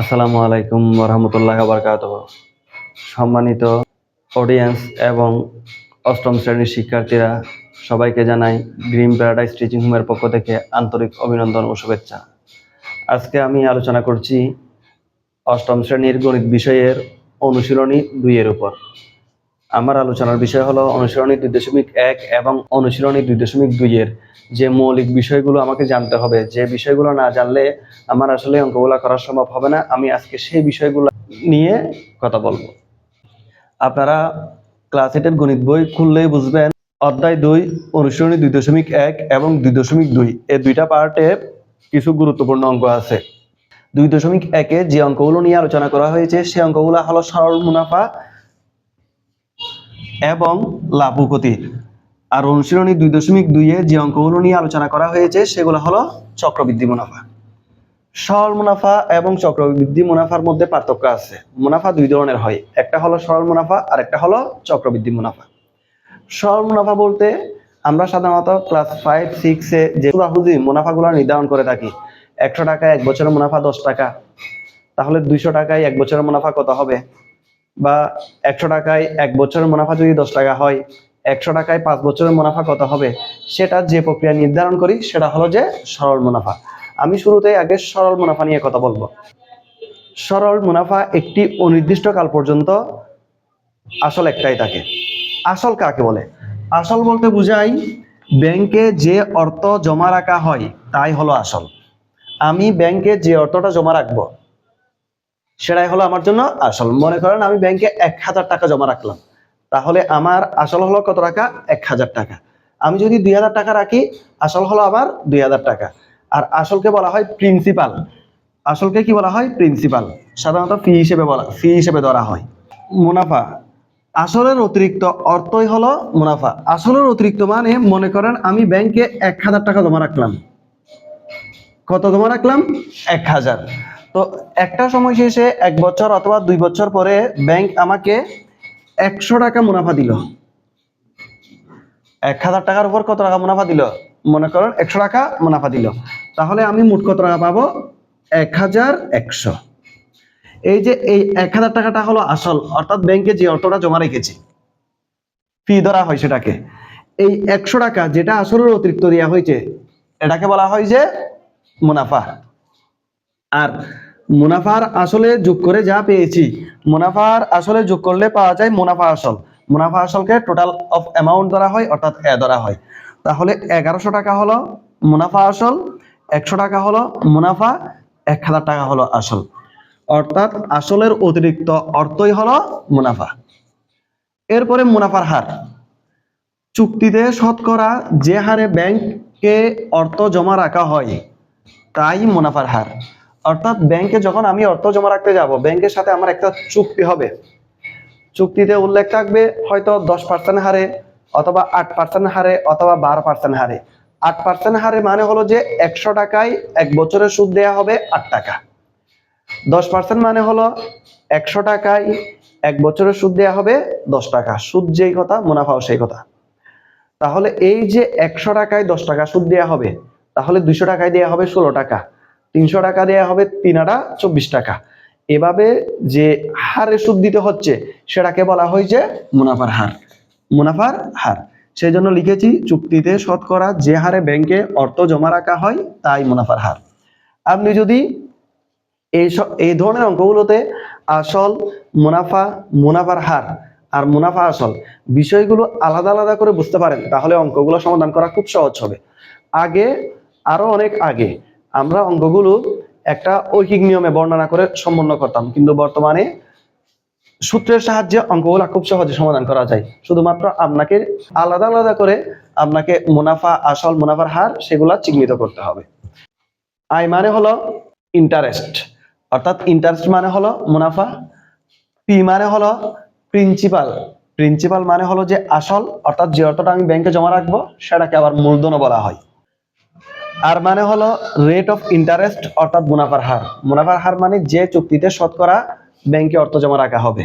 আসসালামু আলাইকুম রহমতুল্লাহ বারকাত সম্মানিত অডিয়েন্স এবং অষ্টম শ্রেণির শিক্ষার্থীরা, সবাইকে জানাই গ্রিন প্যারাডাইস টিচিং হোমের পক্ষ থেকে আন্তরিক অভিনন্দন ও শুভেচ্ছা। আজকে আমি আলোচনা করছি অষ্টম শ্রেণির গণিত বিষয়ের অনুশীলনী দুইয়ের উপর। আমার আলোচনার বিষয় হলো অনুশীলনী দুই দশমিক এক এবং অনুশীলনী দুই দশমিক দুইয়ের যে মৌলিক বিষয়গুলো আমাকে জানতে হবে, যে বিষয়গুলো না জানলে আমার আসলে অঙ্কগুলো করা সম্ভব হবে না। আমি আজকে সেই বিষয়গুলো নিয়ে কথা বলব। আপনারা ক্লাস এইটের গণিত বই খুললেই বুঝবেন, অধ্যায় দুই, অনুশীলনী দুই দশমিক এক এবং দুই দশমিক দুই। এই দুইটা পার্টে কিছু গুরুত্বপূর্ণ অঙ্ক আছে। দুই দশমিক একে যে অঙ্কগুলো নিয়ে আলোচনা করা হয়েছে সেই অঙ্কগুলো হলো সরল মুনাফা এবং লাভ ও আর অনুশীলনী দুই দশমিক দুইয়ে যে অঙ্কগুলো নিয়ে আলোচনা করা হয়েছে, সেগুলো হলো চক্রবৃদ্ধি মুনাফা। সরল মুনাফা এবং চক্রবৃদ্ধি মুনাফার মধ্যে পার্থক্য আছে। মুনাফা দুই ধরনের হয়। একটা হলো সরল মুনাফা আর একটা হলো চক্রবৃদ্ধি মুনাফা। সরল মুনাফা বলতে আমরা সাধারণত ক্লাস ফাইভ, সিক্সে যে হুজি মুনাফাগুলো নির্ধারণ করে থাকি। একশো টাকা এক বছরের মুনাফা দশ টাকা। তাহলে দুইশো টাকায় এক বছরের মুনাফা কত হবে? বা একশো টাকায় এক বছরের মুনাফা যদি দশ টাকা হয়, একশো টাকায় পাঁচ বছরের মুনাফা কত হবে? সেটা যে প্রক্রিয়া নির্ধারণ করি, সেটা হলো যে সরল মুনাফা। আমি শুরুতে আগে সরল মুনাফা নিয়ে কথা বলব। সরল মুনাফা একটি অনির্দিষ্ট কাল পর্যন্ত আসল একটাই থাকে। আসল কাকে বলে? আসল বলতে বুঝাই, ব্যাংকে যে অর্থ জমা রাখা হয়, তাই হলো আসল। আমি ব্যাংকে যে অর্থটা জমা রাখব সেটাই হলো আমার জন্য আসল। মনে করেন আমি ব্যাংকে এক হাজার টাকা জমা রাখলাম। তাহলে আমার আসল হলো কত টাকা? এক হাজার টাকা। আমি যদি দুই হাজার টাকা রাখি, আসল হলো আবার দুই হাজার টাকা। আর আসলকে বলা হয় প্রিন্সিপাল আসলকে কি বলা হয়? প্রিন্সিপাল সাধারণত ফি হিসেবে বলা ফি হিসেবে ধরা হয়। মুনাফা। আসলের অতিরিক্ত অর্থই হলো মুনাফা। আসলের অতিরিক্ত মানে মনে করেন আমি ব্যাংকে এক হাজার টাকা জমা রাখলাম। কত জমা রাখলাম? এক হাজার। তো একটা সময় শেষে এক বছর অথবা দুই বছর পরে ব্যাংক আমাকে একশো টাকা মুনাফা দিল। এক হাজার টাকার উপর কত টাকা মুনাফা দিল? মনে করেন একশো টাকা মুনাফা দিল। তাহলে আমি মোট কত টাকা পাবো? এক হাজার একশো। এই যে এই এক হাজার টাকাটা হলো আসল, অর্থাৎ ব্যাংকে যে অর্থটা জমা রেখেছি ফি ধরা হয় সেটাকে। এই একশো টাকা যেটা আসলের অতিরিক্ত দেওয়া হয়েছে, এটাকে বলা হয় যে মুনাফা। আর মুনাফার আসলে যোগ করে যা পেয়েছি। মুনাফার আসলে যোগ করলে পাওয়া যায় মুনাফা আসল। মুনাফা আসলকে টোটাল অফ অ্যামাউন্ট ধরা হয়, অর্থাৎ এ ধরা হয়। তাহলে এগারোশো টাকা হলো মুনাফা আসল, একশো টাকা হলো মুনাফা, এক হাজার টাকা হলো আসল। অর্থাৎ আসলের অতিরিক্ত অর্থই হলো মুনাফা। এরপরে মুনাফার হার। চুক্তিতে শতকরা যে হারে ব্যাংকে অর্থ জমা রাখা হয়, তাই মুনাফার হার। অর্থাৎ ব্যাংকে যখন আমি অর্থ জমা রাখতে যাব ব্যাংকের সাথে আমার একটা চুক্তি হবে। চুক্তিতে উল্লেখ থাকবে হয়তো দশ পার্সেন্ট হারে অথবা আট পার্সেন্ট হারে অথবা বারো পার্সেন্ট হারে। আট পার্সেন্ট হারে মানে হলো যে একশো টাকায় এক বছরের সুদ দেয়া হবে আট টাকা। দশ পার্সেন্ট মানে হলো একশো টাকায় এক বছরের সুদ দেয়া হবে দশ টাকা। সুদ যেই কথা, মুনাফাও সেই কথা। তাহলে এই যে একশো টাকায় দশ টাকা সুদ দেয়া হবে, তাহলে দুইশো টাকায় দেওয়া হবে ষোলো টাকা। তিনশো টাকা দেওয়া হবে তিন আটা চব্বিশ টাকা। এভাবে যে হারে সুদ দিতে হচ্ছে, সেটাকে বলা হয় যে মুনাফার হার। মুনাফার হার। সেই জন্য লিখেছি, চুক্তিতে শতকরা যে হারে ব্যাংকে অর্থ জমা রাখা হয়, তাই মুনাফার হার। আপনি যদি এই ধরনের অঙ্কগুলোতে আসল মুনাফা, মুনাফার হার আর মুনাফা আসল বিষয়গুলো আলাদা আলাদা করে বুঝতে পারেন, তাহলে অঙ্কগুলো সমাধান করা খুব সহজ হবে। আগে, আরও অনেক আগে আমরা অঙ্গগুলো একটা ঐহিক নিয়মে বর্ণনা করে সম্পন্ন করতাম। কিন্তু বর্তমানে সূত্রের সাহায্যে অঙ্কগুলো খুব সহজে সমাধান করা যায়। শুধুমাত্র আপনাকে আলাদা আলাদা করে আপনাকে মুনাফা, আসল মুনাফার হার সেগুলা চিহ্নিত করতে হবে। আই মানে হলো ইন্টারেস্ট অর্থাৎ ইন্টারেস্ট মানে হলো মুনাফা পি মানে হলো প্রিন্সিপাল প্রিন্সিপাল মানে হলো যে আসল, অর্থাৎ যে অর্থটা আমি ব্যাংকে জমা রাখব, সেটাকে আবার মূলধনও বলা হয়। আর মানে হলো রেট অফ ইন্টারেস্ট অর্থাৎ মুনাফার হার। মুনাফার হার মানে যে চুক্তিতে শতকরা ব্যাংকে অর্থ জমা রাখা হবে।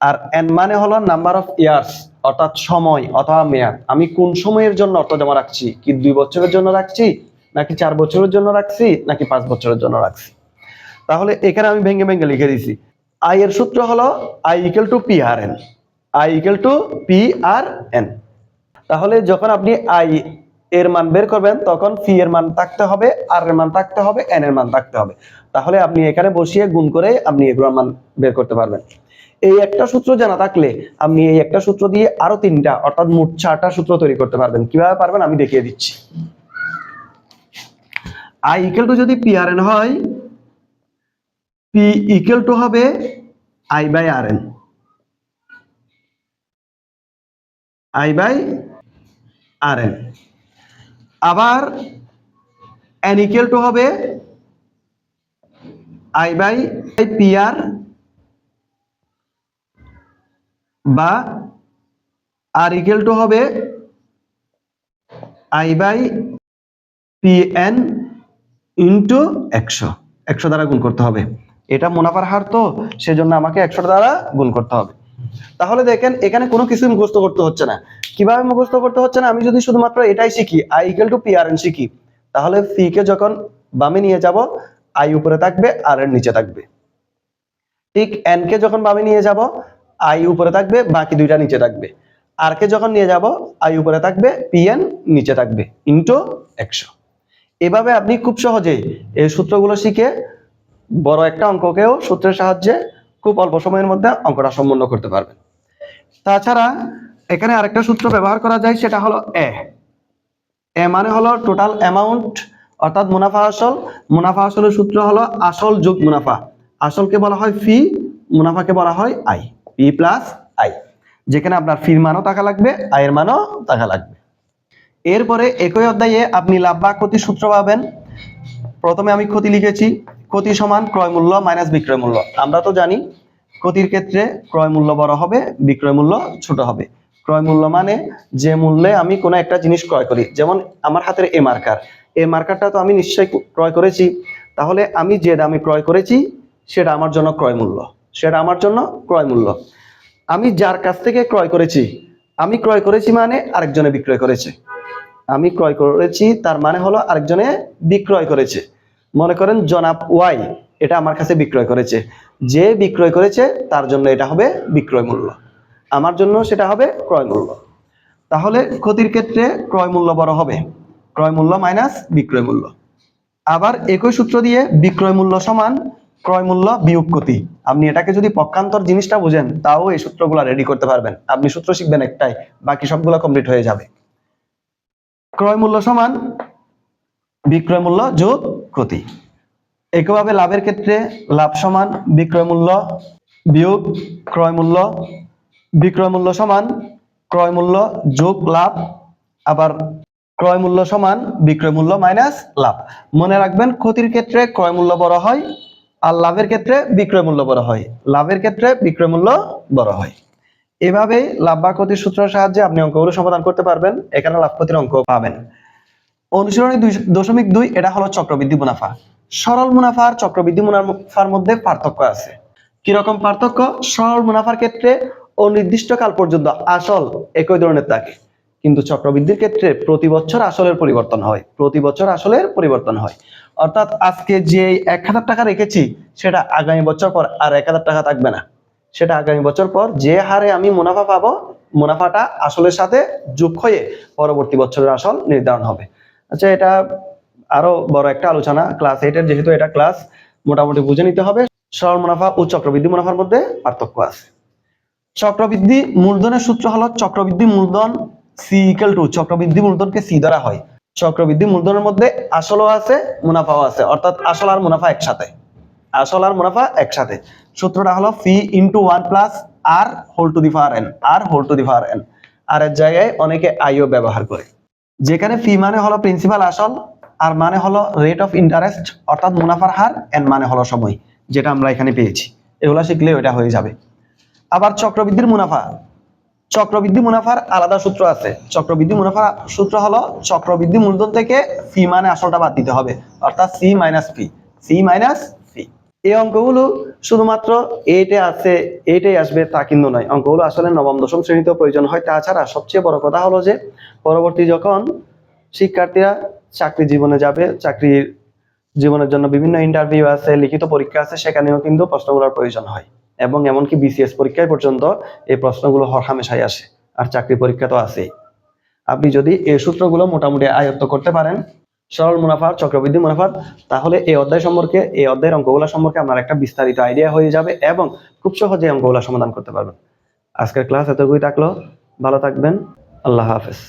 আর এন মানে হলো নাম্বার অফ ইয়ার্স অর্থাৎ সময় অথবা মেয়াদ। আমি কোন সময়ের জন্য অর্থ জমা রাখছি? কি দুই বছরের জন্য রাখছি? নাকি চার বছরের জন্য রাখছি? নাকি পাঁচ বছরের জন্য রাখছি? তাহলে এখানে আমি ভেঙে ভেঙে লিখে দিছি। আই এর সূত্র হলো I equal to P R N I equal to P R N তাহলে যখন আপনি আই এর মান বের করবেন, তখন ফি এর মান থাকতে হবে আর এর মান থাকতে হবে এন এর মান থাকতে হবে। তাহলে আপনি এখানে বসিয়ে গুণ করে আপনি এগুলোর মান বের করতে পারবেন। এই একটা সূত্র জানা থাকলে আপনি এই একটা সূত্র দিয়ে আরও তিনটা, অর্থাৎ মোট চারটা সূত্র তৈরি করতে পারবেন। কীভাবে পারবেন আমি দেখিয়ে দিচ্ছি। আই ইকুয়াল টু যদি পি আর এন হয় পি ইকুয়াল টু হবে I by R N I by R N আবার এন ইকুয়াল টু হবে আই বাই পি আর বা আর ইকুয়াল টু হবে I by P N into একশো। একশো দ্বারা গুণ করতে হবে। এটা মুনাফার হার তো, সেজন্য আমাকে একশো দ্বারা গুণ করতে হবে। তাহলে দেখেন, এখানে কোনো কিছু মুখস্থ করতে হচ্ছে না। কীভাবে মুখস্থ করতে হচ্ছে না? আমি যদি শুধুমাত্র এটাই শিখি I equal to P R N শিখি, তাহলে ফি কে যখন বামে নিয়ে যাব আই উপরে থাকবে আর এর নিচে থাকবে। ঠিক এন কে যখন বামে নিয়ে যাব আই উপরে থাকবে, বাকি দুইটা নিচে থাকবে। আর কে যখন নিয়ে যাব আই উপরে থাকবে পি এন নিচে থাকবে ইন্টু একশো। এভাবে আপনি খুব সহজেই এই সূত্রগুলো শিখে বড় একটা অঙ্ককেও সূত্রের সাহায্যে খুব অল্প সময়ের মধ্যে অঙ্কটা সম্পন্ন করতে পারবেন। তাছাড়া এখানে আরেকটা সূত্র ব্যবহার করা যায়, সেটা হলো এ এ মানে হলো টোটাল অ্যামাউন্ট অর্থাৎ মুনাফা আসল। মুনাফা আসলের সূত্র হলো আসল যোগ মুনাফা। আসলকে বলা হয় ফি মুনাফাকে বলা হয় আই পি প্লাস আই যেখানে আপনার ফির মানও টাকা লাগবে আয়ের মানও টাকা লাগবে। এরপরে একই অধ্যায়ে আপনি লাভ বা ক্ষতি সূত্র পাবেন। প্রথমে আমি ক্ষতি লিখেছি। ক্ষতি সমান ক্রয় মূল্য মাইনাস বিক্রয় মূল্য। আমরা তো জানি ক্ষতির ক্ষেত্রে ক্রয় মূল্য বড় হবে, বিক্রয় মূল্য ছোট হবে। ক্রয় মূল্য মানে যে মূল্যে আমি কোনো একটা জিনিস ক্রয় করি। যেমন আমার হাতের এ মার্কার। এই মার্কারটা তো আমি নিশ্চয়ই ক্রয় করেছি। তাহলে আমি যে দামে ক্রয় করেছি, সেটা আমার জন্য ক্রয় মূল্য। সেটা আমার জন্য ক্রয় মূল্য। আমি যার কাছ থেকে ক্রয় করেছি, আমি ক্রয় করেছি মানে আরেকজনে বিক্রয় করেছে। আমি ক্রয় করেছি, তার মানে হলো আরেকজনে বিক্রয় করেছে। মনে করেন জনাব ওয়াই এটা আমার কাছে বিক্রয় করেছে। যে বিক্রয় করেছে, তার জন্য এটা হবে বিক্রয় মূল্য। আমার জন্য সেটা হবে ক্রয় মূল্য। তাহলে ক্ষতির ক্ষেত্রে ক্রয় মূল্য বড় হবে। ক্রয় মূল্য মাইনাস বিক্রয় মূল্য। আবার একই সূত্র দিয়ে বিক্রয় মূল্য সমান ক্রয় মূল্য বিয়োগ ক্ষতি। আপনি এটাকে যদি পক্ষান্তর জিনিসটা বুঝেন, তাও এই সূত্রগুলো রেডি করতে পারবেন। আপনি সূত্র শিখবেন একটাই, বাকি সবগুলো কমপ্লিট হয়ে যাবে। ক্রয় মূল্য সমান বিক্রয় মূল্য যোগ ক্ষতি। একইভাবে লাভের ক্ষেত্রে লাভ সমান, বিক্রয় মূল্য বিয়োগ ক্রয় মূল্য, বিক্রয় মূল্য সমান, ক্রয় মূল্য যোগ লাভ, আবার ক্রয় মূল্য সমান, বিক্রয় মূল্য মাইনাস লাভ। মনে রাখবেন, ক্ষতির ক্ষেত্রে ক্রয় মূল্য বড় হয় আর লাভের ক্ষেত্রে বিক্রয় মূল্য বড় হয়। লাভের ক্ষেত্রে বিক্রয় মূল্য বড় হয়। এভাবে লাভ বা ক্ষতির সূত্রের সাহায্যে আপনি অঙ্কগুলো সমাধান করতে পারবেন। এখানে লাভ ক্ষতির অঙ্ক পাবেন। অনুশীলনী দুই দশমিক দুই, এটা হলো চক্রবৃদ্ধি মুনাফা। সরল মুনাফা চক্রবৃদ্ধি মুনাফার মধ্যে পার্থক্য আছে। কীরকম পার্থক্য? সরল মুনাফার ক্ষেত্রে অনির্দিষ্টকাল পর্যন্ত আসল একই ধরনের থাকে। কিন্তু চক্রবৃদ্ধির ক্ষেত্রে প্রতি বছর আসলের পরিবর্তন হয়। প্রতি বছর আসলের পরিবর্তন হয়। অর্থাৎ আজকে যে এক হাজার টাকা রেখেছি, সেটা আগামী বছর পর আর এক হাজার টাকা থাকবে না। সেটা আগামী বছর পর যে হারে আমি মুনাফা পাবো, মুনাফাটা আসলের সাথে যোগ হয়ে পরবর্তী বছরের আসল নির্ধারণ হবে। আচ্ছা এটা আরও বড় একটা আলোচনা ক্লাস এইটের যেহেতু এটা ক্লাস মোটামুটি বুঝে নিতে হবে। সরল মুনাফা ও চক্রবৃদ্ধি মুনাফার মধ্যে পার্থক্য আছে। চক্রবৃদ্ধি মূলধনের সূত্র হলো চক্রবৃদ্ধি মূলধন সি ইকাল টু চক্রবৃদ্ধি মূলধনকে সি দ্বারা হয়। চক্রবৃদ্ধি মূলধনের মধ্যে আসলও আছে, মুনাফাও আছে। অর্থাৎ আসল আর মুনাফা একসাথে। আসল আর মুনাফা একসাথে। সূত্রটা হলো P into one plus R whole to the power N R whole to the power N R এর জায়গায় অনেকে আইও ব্যবহার করে। যেখানে ফি মানে হলো প্রিন্সিপাল আসল আর মানে হলো রেট অফ ইন্টারেস্ট অর্থাৎ মুনাফার হার এন মানে হলো সময়, যেটা আমরা এখানে পেয়েছি। এগুলো শিখলে ওইটা হয়ে যাবে। আবার চক্রবৃদ্ধির মুনাফা। চক্রবৃদ্ধি মুনাফার আলাদা সূত্র আছে। চক্রবৃদ্ধি মুনাফার সূত্র হলো চক্রবৃদ্ধি মূলধন থেকে ফি মানে আসলটা বাদ দিতে হবে, অর্থাৎ C minus P C minus P এই অঙ্কগুলো শুধুমাত্র এইটে আছে এইটাই আসবে তা কিন্তু নয়। অঙ্কগুলো আসলে নবম, দশম শ্রেণীতেও প্রয়োজন হয়। তাছাড়া সবচেয়ে বড় কথা হলো যে, পরবর্তী যখন শিক্ষার্থীরা চাকরি জীবনে যাবে, চাকরির জীবনের জন্য বিভিন্ন ইন্টারভিউ আছে, লিখিত পরীক্ষা আছে, সেখানেও কিন্তু প্রশ্নগুলোর প্রয়োজন হয়। এবং এমনকি বিসিএস পরীক্ষায় পর্যন্ত এই প্রশ্নগুলো হরহামেশাই আসে, আর চাকরি পরীক্ষা তো আছেই। আপনি যদি এই সূত্রগুলো মোটামুটি আয়ত্ত করতে পারেন, সরল মুনাফা চক্রবৃদ্ধি মুনাফা তাহলে এই অধ্যায় সম্পর্কে, এই অধ্যায়ের অঙ্কগুলো সম্পর্কে আপনার একটা বিস্তারিত আইডিয়া হয়ে যাবে এবং খুব সহজে অঙ্কগুলো সমাধান করতে পারবেন। আজকের ক্লাস এতটুকুই থাকল, ভালো থাকবেন, আল্লাহ হাফেজ।